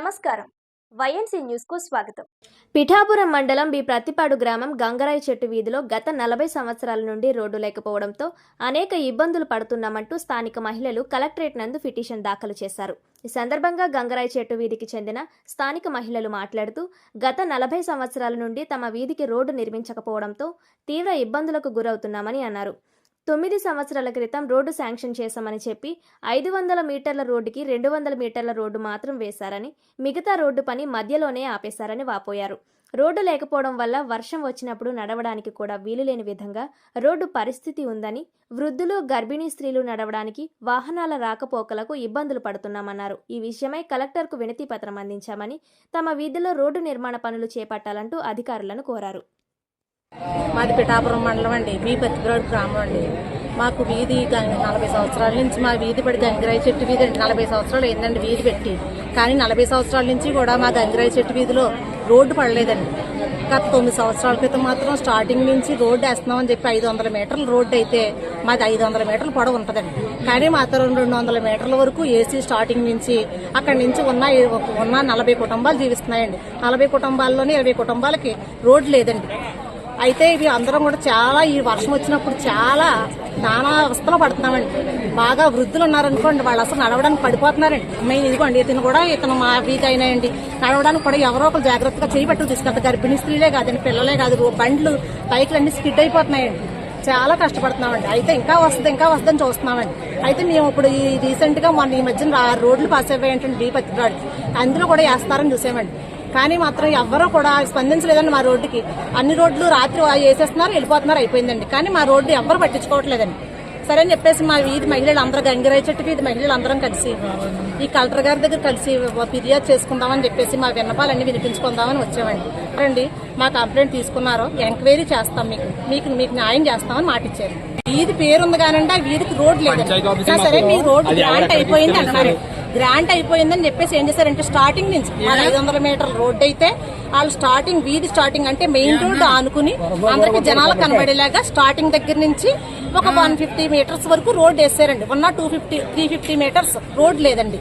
నమస్కారం. వైఎన్సీ న్యూస్కు స్వాగతం. పిఠాపురం మండలం బి ప్రతిపాడు గ్రామం గంగరాయి చెట్టు వీధిలో గత నలభై సంవత్సరాల నుండి రోడ్డు లేకపోవడంతో అనేక ఇబ్బందులు పడుతున్నామంటూ స్థానిక మహిళలు కలెక్టరేట్ నందు పిటిషన్ దాఖలు చేశారు. ఈ సందర్భంగా గంగరాయి చెట్టు వీధికి చెందిన స్థానిక మహిళలు మాట్లాడుతూ గత నలభై సంవత్సరాల నుండి తమ వీధికి రోడ్డు నిర్మించకపోవడంతో తీవ్ర ఇబ్బందులకు గురవుతున్నామని అన్నారు. తొమ్మిది సంవత్సరాల క్రితం రోడ్డు శాంక్షన్ చేశామని చెప్పి ఐదు వందల మీటర్ల రోడ్డుకి రెండు వందల మీటర్ల రోడ్డు మాత్రం వేశారని మిగతా రోడ్డు పని మధ్యలోనే ఆపేశారని వాపోయారు. రోడ్డు లేకపోవడం వల్ల వర్షం వచ్చినప్పుడు నడవడానికి కూడా వీలు లేని విధంగా రోడ్డు పరిస్థితి ఉందని వృద్ధులు గర్భిణీ స్త్రీలు నడవడానికి వాహనాల రాకపోకలకు ఇబ్బందులు పడుతున్నామన్నారు. ఈ విషయమై కలెక్టర్కు వినతి పత్రం అందించామని తమ వీధిలో రోడ్డు నిర్మాణ పనులు చేపట్టాలంటూ అధికారులను కోరారు. మాది పిఠాపురం మండలం అండి. బి పత్తిపరాడు గ్రామం అండి. మాకు వీధి గం- నలభై సంవత్సరాల నుంచి మా వీధి పడి గంగిరాయి చెట్టు వీధి అండి. నలభై సంవత్సరాలు ఏందండి వీధి పెట్టి. కానీ నలభై సంవత్సరాల నుంచి కూడా మా గంగిరాయి చెట్టు వీధిలో రోడ్డు పడలేదండి. గత తొమ్మిది సంవత్సరాల క్రితం మాత్రం స్టార్టింగ్ నుంచి రోడ్డు వేస్తున్నామని చెప్పి ఐదు వందల మీటర్లు రోడ్డు అయితే మాది ఐదు వందల మీటర్లు పొడవు ఉంటుందండి. కానీ మాత్రం రెండు వందల మీటర్ల వరకు ఏసీ స్టార్టింగ్ నుంచి అక్కడి నుంచి ఉన్న ఉన్న నలభై కుటుంబాలు జీవిస్తున్నాయండి. నలభై కుటుంబాల్లోనే ఇరవై కుటుంబాలకి రోడ్డు లేదండి. అయితే ఇది అందరం కూడా చాలా ఈ వర్షం వచ్చినప్పుడు చాలా నానా అవస్థలు పడుతున్నామండి. బాగా వృద్ధులు ఉన్నారనుకోండి వాళ్ళు అసలు నడవడానికి పడిపోతున్నారండి. మేము ఇదిగోండి ఇతను కూడా ఇతను మా వీక్ అయినాయండి. నడవడానికి కూడా ఎవరో ఒకరు జాగ్రత్తగా చేయబట్టు తీసుకెళ్తారు. గర్భిణీ స్త్రీలే కాదండి పిల్లలే కాదు. బండ్లు బైక్లు అన్ని స్కిడ్ అయిపోతున్నాయండి. చాలా కష్టపడుతున్నామండి. అయితే ఇంకా వస్తుంది ఇంకా వస్తుందని చూస్తున్నామండి. అయితే మేము ఇప్పుడు ఈ రీసెంట్గా మొన్న ఈ మధ్యన రోడ్లు పాస్ అయిపోయాయి అంటే డీ పత్తిరాడు అందులో కూడా వేస్తారని చూసామండి. కానీ మాత్రం ఎవ్వరూ కూడా స్పందించలేదండి మా రోడ్డుకి. అన్ని రోడ్లు రాత్రి వేసేస్తున్నారు వెళ్ళిపోతున్నారు అయిపోయిందండి. కానీ మా రోడ్డు ఎవ్వరు పట్టించుకోవట్లేదండి. సరే అని చెప్పేసి మా వీధి మహిళలు అందరూ గంగిరాయి చెట్టు వీధి మహిళలు అందరం కలిసి ఈ కలెక్టర్ గారి దగ్గర కలిసి ఫిర్యాదు చేసుకుందామని చెప్పేసి మా విన్నపాలన్నీ వినిపించుకుందామని వచ్చామండి. రండి మా కంప్లైంట్ తీసుకున్నారు. ఎంక్వైరీ చేస్తాం మీకు. మీకు మీకు న్యాయం చేస్తామని మాట ఇచ్చారు. వీధి పేరు ఉంది కానండి ఆ వీధికి రోడ్ లేదు సరే మీ రోడ్డు గ్రాంట్ అయిపోయింది అంటున్నారు గ్రాంట్ అయిపోయిందని చెప్పేసి ఏం చేశారంటే స్టార్టింగ్ నుంచి ఐదు వందల మీటర్ల రోడ్డు అయితే వాళ్ళు స్టార్టింగ్ వీధి స్టార్టింగ్ అంటే మెయిన్ రోడ్డు ఆనుకుని అందరికి జనాలు కనబడేలాగా స్టార్టింగ్ దగ్గర నుంచి ఒక వన్ ఫిఫ్టీ మీటర్స్ వరకు రోడ్ వేసారండి. One two fifty three fifty metres road లేదండి.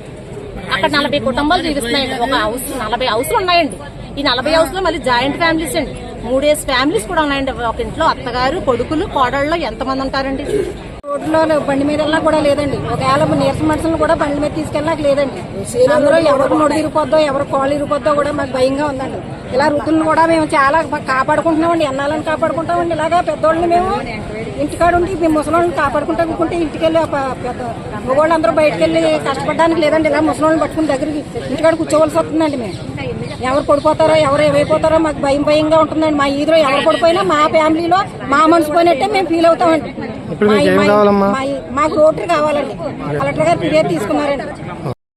అక్కడ నలభై కుటుంబాలు జీవిస్తున్నాయండి ఒక హౌస్ నలభై హౌస్లు ఉన్నాయండి. ఈ నలభై హౌస్లో మళ్ళీ జాయింట్ ఫ్యామిలీస్ అండి. మూడేసి ఫ్యామిలీస్ కూడా ఉన్నాయండి. ఒక ఇంట్లో అత్తగారు కొడుకులు కోడళ్ళు ఎంతమంది ఉంటారండి? రోడ్లో బండి మీద వెళ్ళినా కూడా లేదండి. ఒకవేళ నీరస మనుషులను కూడా బండి మీద తీసుకెళ్ళడానికి లేదండి. అందులో ఎవరికి నొడి ఇరిపోద్దో ఎవరు కాళ్ళు ఇరిపోద్దో కూడా మాకు భయంగా ఉందండి. ఇలా రుతులను కూడా మేము చాలా కాపాడుకుంటున్నామండి. ఎన్నాలని కాపాడుకుంటామండి ఇలాగా పెద్దోళ్ళని మేము ఇంటికాడ ఉండి మేము ముసలోళ్ళని కాపాడుకుంటా కూకుంటే ఇంటికి వెళ్ళి పెద్ద మగవాళ్ళు అందరూ బయటకు వెళ్ళి కష్టపడడానికి లేదండి. ఇలా ముసలోళ్ళని పట్టుకుని దగ్గరికి ఇంటికాడ కూర్చోవలసి వస్తుందండి మేము. ఎవరు పడిపోతారో ఎవరు ఏమైపోతారో మాకు భయం భయంగా ఉంటుందండి. మా ఈదిలో ఎవరు పడిపోయినా మా ఫ్యామిలీలో మా మనసు పోయినట్టే మేము ఫీల్ అవుతామండి. మా- మా- మా- మాకు రోటరీ కావాలండి. కలెక్టర్ గారు ఫిర్యాదు తీసుకున్నారండి.